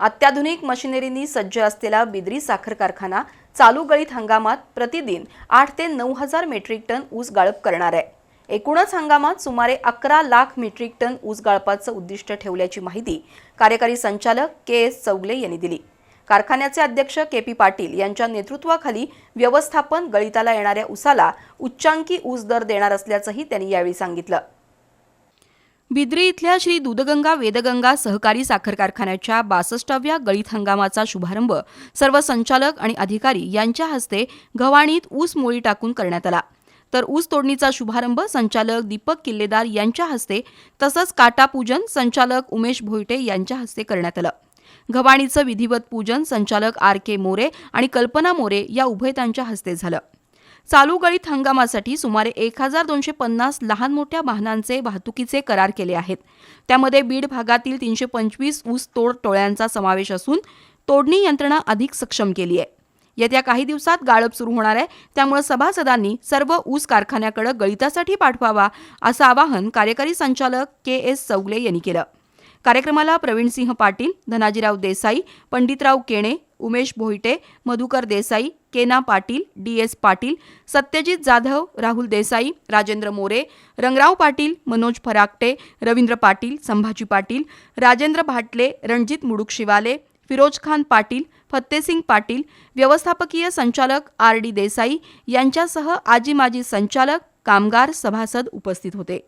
अत्याधुनिक मशिनरींनी सज्ज असलेला बिद्री साखर कारखाना चालू गळीत हंगामात प्रतिदिन आठ ते नऊ हजार मेट्रिक टन ऊस गाळप करणार आहे. एकूणच हंगामात सुमारे अकरा लाख मेट्रिक टन ऊस गाळपाचं उद्दिष्ट ठेवल्याची माहिती कार्यकारी संचालक के एस चौगले यांनी दिली. कारखान्याचे अध्यक्ष के पी पाटील यांच्या नेतृत्वाखाली व्यवस्थापन गळिताला येणाऱ्या ऊसाला उच्चांकी ऊस दर देणार असल्याचंही त्यांनी यावेळी सांगितलं. बिद्री इथल्या श्री दूधगंगा वेदगंगा सहकारी साखर कारखान्याच्या बासष्टाव्या गळीत हंगामाचा शुभारंभ सर्व संचालक आणि अधिकारी यांच्या हस्ते गव्हाणीत ऊस मोळी टाकून करण्यात आला. तर ऊस तोडणीचा शुभारंभ संचालक दीपक किल्लेदार यांच्या हस्ते तसंच काटापूजन संचालक उमेश भोईटे यांच्या हस्ते करण्यात आलं. गव्हाणीचं विधिवत पूजन संचालक आर के मोरे आणि कल्पना मोरे या उभयतांच्या हस्ते झालं. चालू गळीत हंगामासाठी सुमारे एक हजार दोनशे पन्नास लहान मोठ्या वाहनांचे वाहतुकीचे करार केले आहेत. त्यामध्ये बीड भागातील तीनशे पंचवीस ऊस तोड टोळ्यांचा समावेश असून तोडणी यंत्रणा अधिक सक्षम केली आहे. येत्या काही दिवसात गाळप सुरू होणार आहे. त्यामुळे सभासदांनी सर्व ऊस कारखान्याकडे गळितासाठी पाठवावा असं आवाहन कार्यकारी संचालक के एस चौगले यांनी केलं. कार्यक्रमाला प्रवीणसिंह पाटील धनाजीराव देसाई पंडितराव केणे उमेश भोईटे मधुकर देसाई केना पाटील डी एस पाटील सत्यजित जाधव राहुल देसाई राजेंद्र मोरे रंगराव पाटील मनोज फराकटे रवींद्र पाटील संभाजी पाटील राजेंद्र भाटले रणजित मुडुक शिवाले फिरोज खान पाटील फत्तेसिंग पाटील व्यवस्थापकीय संचालक आर डी देसाई यांच्यासह आजी माजी संचालक कामगार सभासद उपस्थित होते.